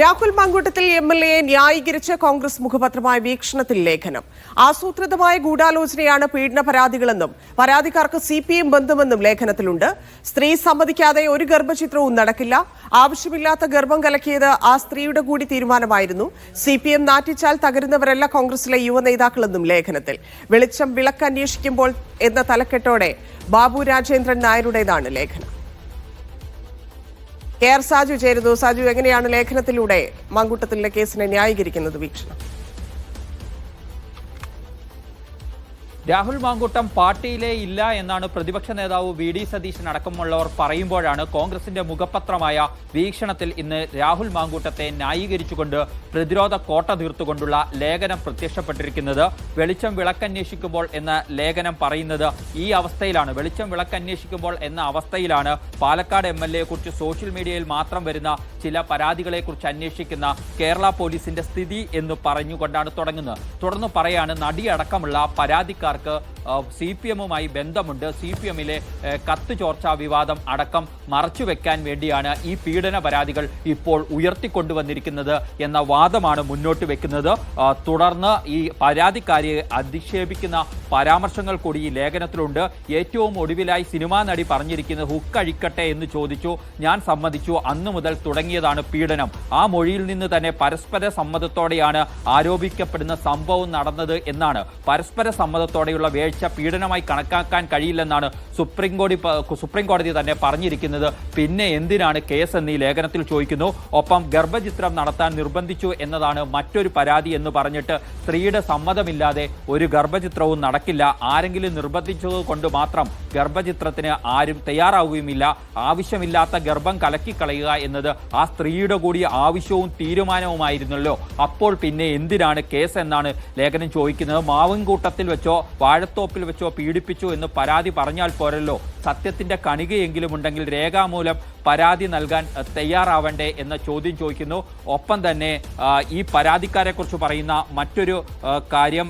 Rahul Mamkootathil M L എയെ ന്യായീകരിച്ച് കോൺഗ്രസ് മുഖപത്രമായ വീക്ഷണത്തിൽ ലേഖനം. ആസൂത്രിതമായ ഗൂഢാലോചനയാണ് പീഡന പരാതികളെന്നും പരാതിക്കാർക്ക് സി പി എം ബന്ധമെന്നും ലേഖനത്തിലുണ്ട്. സ്ത്രീ സമ്മതിക്കാതെ ഒരു ഗർഭചിത്രവും നടക്കില്ല. ആവശ്യമില്ലാത്ത ഗർഭം കലക്കിയത് ആ സ്ത്രീയുടെ കൂടി തീരുമാനമായിരുന്നു. സി പി എം നാറ്റിച്ചാൽ തകരുന്നവരല്ല കോൺഗ്രസിലെ യുവ നേതാക്കളെന്നും ലേഖനത്തിൽ. വെളിച്ചം വിളക്ക് അന്വേഷിക്കുമ്പോൾ എന്ന തലക്കെട്ടോടെ ബാബു രാജേന്ദ്രൻ നായരുടേതാണ് ലേഖനം. കെ ആർ സാജു ചേരുന്നു. സാജു എങ്ങനെയാണ് ലേഖനത്തിലൂടെ മാങ്കൂട്ടത്തിലെ കേസിനെ ന്യായീകരിക്കുന്നത് വീക്ഷണം? രാഹുൽ മാങ്കൂട്ടം പാർട്ടിയിലേ ഇല്ല എന്നാണ് പ്രതിപക്ഷ നേതാവ് വി ഡി സതീശൻ അടക്കമുള്ളവർ പറയുമ്പോഴാണ് കോൺഗ്രസിന്റെ മുഖപത്രമായ വീക്ഷണത്തിൽ ഇന്ന് രാഹുൽ മാങ്കൂട്ടത്തെ ന്യായീകരിച്ചുകൊണ്ട് പ്രതിരോധ കോട്ട തീർത്തുകൊണ്ടുള്ള ലേഖനം പ്രത്യക്ഷപ്പെട്ടിരിക്കുന്നത്. വെളിച്ചം വിളക്കന്വേഷിക്കുമ്പോൾ എന്ന ലേഖനം പറയുന്നത് ഈ അവസ്ഥയിലാണ്. വെളിച്ചം വിളക്കന്വേഷിക്കുമ്പോൾ എന്ന അവസ്ഥയിലാണ് പാലക്കാട് എം എൽ എയെക്കുറിച്ച് സോഷ്യൽ മീഡിയയിൽ മാത്രം വരുന്ന ചില പരാതികളെക്കുറിച്ച് അന്വേഷിക്കുന്ന കേരള പോലീസിന്റെ സ്ഥിതി എന്ന് പറഞ്ഞുകൊണ്ടാണ് തുടങ്ങുന്നത്. തുടർന്ന് പറയാണ് നടിയടക്കമുള്ള പരാതിക്കാർക്ക് സി പി എമ്മുമായി ബന്ധമുണ്ട്. സി പി എമ്മിലെ കത്ത് ചോർച്ചാ വിവാദം അടക്കം മറച്ചുവെക്കാൻ വേണ്ടിയാണ് ഈ പീഡന പരാതികൾ ഇപ്പോൾ ഉയർത്തിക്കൊണ്ടുവന്നിരിക്കുന്നത് എന്ന വാദമാണ് മുന്നോട്ട് വെക്കുന്നത്. തുടർന്ന് ഈ പരാതിക്കാരിയെ അധിക്ഷേപിക്കുന്ന പരാമർശങ്ങൾ കൂടി ഈ ലേഖനത്തിലുണ്ട്. ഏറ്റവും ഒടുവിലായി സിനിമാ നടി പറഞ്ഞിരിക്കുന്നത് ഹുക്കഴിക്കട്ടെ എന്ന് ചോദിച്ചു. ഞാൻ സമ്മതിച്ചു. അന്നു മുതൽ തുടങ്ങിയതാണ് പീഡനം. ആ മൊഴിയിൽ നിന്ന് തന്നെ പരസ്പര സമ്മതത്തോടെയാണ് ആരോപിക്കപ്പെടുന്ന സംഭവം നടന്നത് എന്നാണ്. പരസ്പര സമ്മതത്തോടെയുള്ള വീഴ്ച പീഡനമായി കണക്കാക്കാൻ കഴിയില്ലെന്നാണ് സുപ്രീം കോടതി സുപ്രീം കോടതി തന്നെ പറഞ്ഞിരിക്കുന്നത്. പിന്നെ എന്തിനാണ് കേസ് എന്നീ ലേഖനത്തിൽ ചോദിക്കുന്നു. ഒപ്പം ഗർഭചിത്രം നടത്താൻ നിർബന്ധിച്ചു എന്നതാണ് മറ്റൊരു പരാതി എന്ന് പറഞ്ഞിട്ട് സ്ത്രീയുടെ സമ്മതമില്ലാതെ ഒരു ഗർഭചിത്രവും നടക്കില്ല. ആരെങ്കിലും നിർബന്ധിച്ചത് കൊണ്ട് മാത്രം ഗർഭചിത്രത്തിന് ആരും തയ്യാറാവുകയുമില്ല. ആവശ്യമില്ലാത്ത ഗർഭം കലക്കിക്കളയുക എന്നത് ആ സ്ത്രീയുടെ കൂടി ആവശ്യവും തീരുമാനവുമായിരുന്നല്ലോ. അപ്പോൾ പിന്നെ എന്തിനാണ് കേസ് എന്നാണ് ലേഖനം ചോദിക്കുന്നത്. മാവിൻകൂട്ടത്തിൽ വെച്ചോ വാഴത്തോപ്പിൽ വെച്ചോ പീഡിപ്പിച്ചു എന്ന് പരാതി പറഞ്ഞാൽ പോരല്ലോ. സത്യത്തിന്റെ കണികയെങ്കിലും ഉണ്ടെങ്കിൽ രേഖാമൂലം പരാതി നൽകാൻ തയ്യാറാവണ്ടേ എന്ന ചോദ്യം ചോദിക്കുന്നു. ഒപ്പം തന്നെ ഈ പരാതിക്കാരെക്കുറിച്ച് പറയുന്ന മറ്റൊരു കാര്യം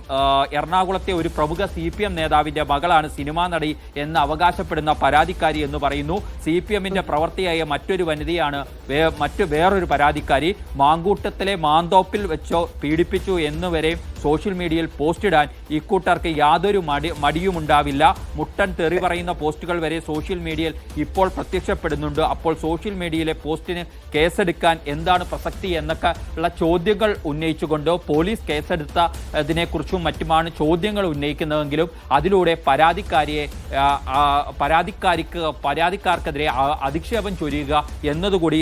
എറണാകുളത്തെ ഒരു പ്രമുഖ സി പി എം നേതാവിന്റെ മകളാണ് സിനിമാ നടി എന്ന് അവകാശപ്പെടുന്ന പരാതിക്കാരി എന്ന് പറയുന്നു. സി പി എമ്മിന്റെ പ്രവർത്തിയായ മറ്റൊരു വനിതയാണ് മറ്റു വേറൊരു പരാതിക്കാരി. മാങ്കൂട്ടത്തിലെ മാന്തോപ്പിൽ വെച്ചോ പീഡിപ്പിച്ചു എന്നുവരെ സോഷ്യൽ മീഡിയയിൽ പോസ്റ്റിടാൻ ഇക്കൂട്ടർക്ക് യാതൊരു മടി മടിയുമുണ്ടാവില്ല. മുട്ടൻ തെറി പറയുന്ന പോസ്റ്റുകൾ വരെ സോഷ്യൽ മീഡിയയിൽ ഇപ്പോൾ പ്രത്യക്ഷപ്പെടുന്നുണ്ട്. അപ്പോൾ സോഷ്യൽ മീഡിയയിലെ പോസ്റ്റിന് കേസെടുക്കാൻ എന്താണ് പ്രസക്തി എന്നൊക്കെ ഉള്ള ചോദ്യങ്ങൾ ഉന്നയിച്ചുകൊണ്ട് പോലീസ് കേസെടുത്ത ഇതിനെക്കുറിച്ചും മറ്റുമാണ് ചോദ്യങ്ങൾ ഉന്നയിക്കുന്നതെങ്കിലും അതിലൂടെ പരാതിക്കാരിയെ പരാതിക്കാരിക്ക് പരാതിക്കാർക്കെതിരെ അധിക്ഷേപം ചൊരിയുക എന്നതുകൂടി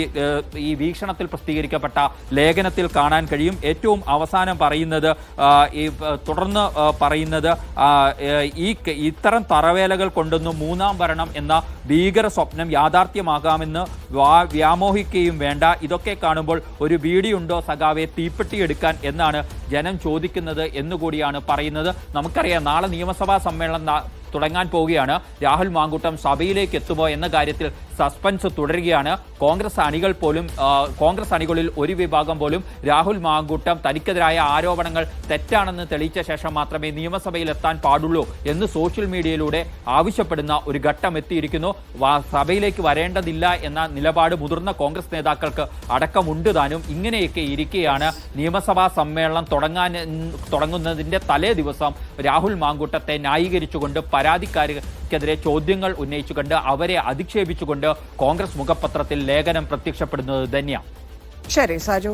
ഈ വീക്ഷണത്തിൽ പ്രസിദ്ധീകരിക്കപ്പെട്ട ലേഖനത്തിൽ കാണാൻ കഴിയും. ഏറ്റവും അവസാനം പറയുന്നത് ഈ തുടർന്ന് പറയുന്നത് ഈ ഇത്തരം തറവേലകൾ കൊണ്ടൊന്നും മൂന്നാം ഭരണം എന്ന ഭീകര സ്വപ്നം യാഥാർത്ഥ്യമാകാമെന്ന് വ്യാമോഹിക്കുകയും വേണ്ട. ഇതൊക്കെ കാണുമ്പോൾ ഒരു വീടിയുണ്ടോ സഖാവെ? തീപ്പെട്ടിയെടുക്കാൻ എന്നാണ് ജനം ചോദിക്കുന്നത് എന്നുകൂടിയാണ് പറയുന്നത്. നമുക്കറിയാം നാളെ നിയമസഭാ സമ്മേളനം തുടങ്ങാൻ പോവുകയാണ്. രാഹുൽ മാങ്കൂട്ടം സഭയിലേക്ക് എത്തുമോ എന്ന കാര്യത്തിൽ സസ്പെൻസ് തുടരുകയാണ്. കോൺഗ്രസ് അണികൾ പോലും കോൺഗ്രസ് അണികളിൽ ഒരു വിഭാഗം പോലും രാഹുൽ മാങ്കൂട്ടം തനിക്കെതിരായ ആരോപണങ്ങൾ തെറ്റാണെന്ന് തെളിയിച്ച ശേഷം മാത്രമേ നിയമസഭയിൽ എത്താൻ പാടുള്ളൂ എന്ന് സോഷ്യൽ മീഡിയയിലൂടെ ആവശ്യപ്പെടുന്ന ഒരു ഘട്ടം എത്തിയിരിക്കുന്നു. സഭയിലേക്ക് വരേണ്ടതില്ല എന്ന നിലപാട് മുതിർന്ന കോൺഗ്രസ് നേതാക്കൾക്ക് അടക്കമുണ്ട് താനും. ഇങ്ങനെയൊക്കെ ഇരിക്കെയാണ് നിയമസഭാ സമ്മേളനം തുടങ്ങാൻ തുടങ്ങുന്നതിന്റെ തലേ ദിവസം രാഹുൽ മാങ്കൂട്ടത്തെ ന്യായീകരിച്ചുകൊണ്ട് പരാതിക്കാർക്കെതിരെ ചോദ്യങ്ങൾ ഉന്നയിച്ചുകൊണ്ട് അവരെ അധിക്ഷേപിച്ചുകൊണ്ട് കോൺഗ്രസ് മുഖപത്രത്തിൽ ലേഖനം പ്രത്യക്ഷപ്പെടുന്നത് തന്നെയാണ് ശരി സാജു.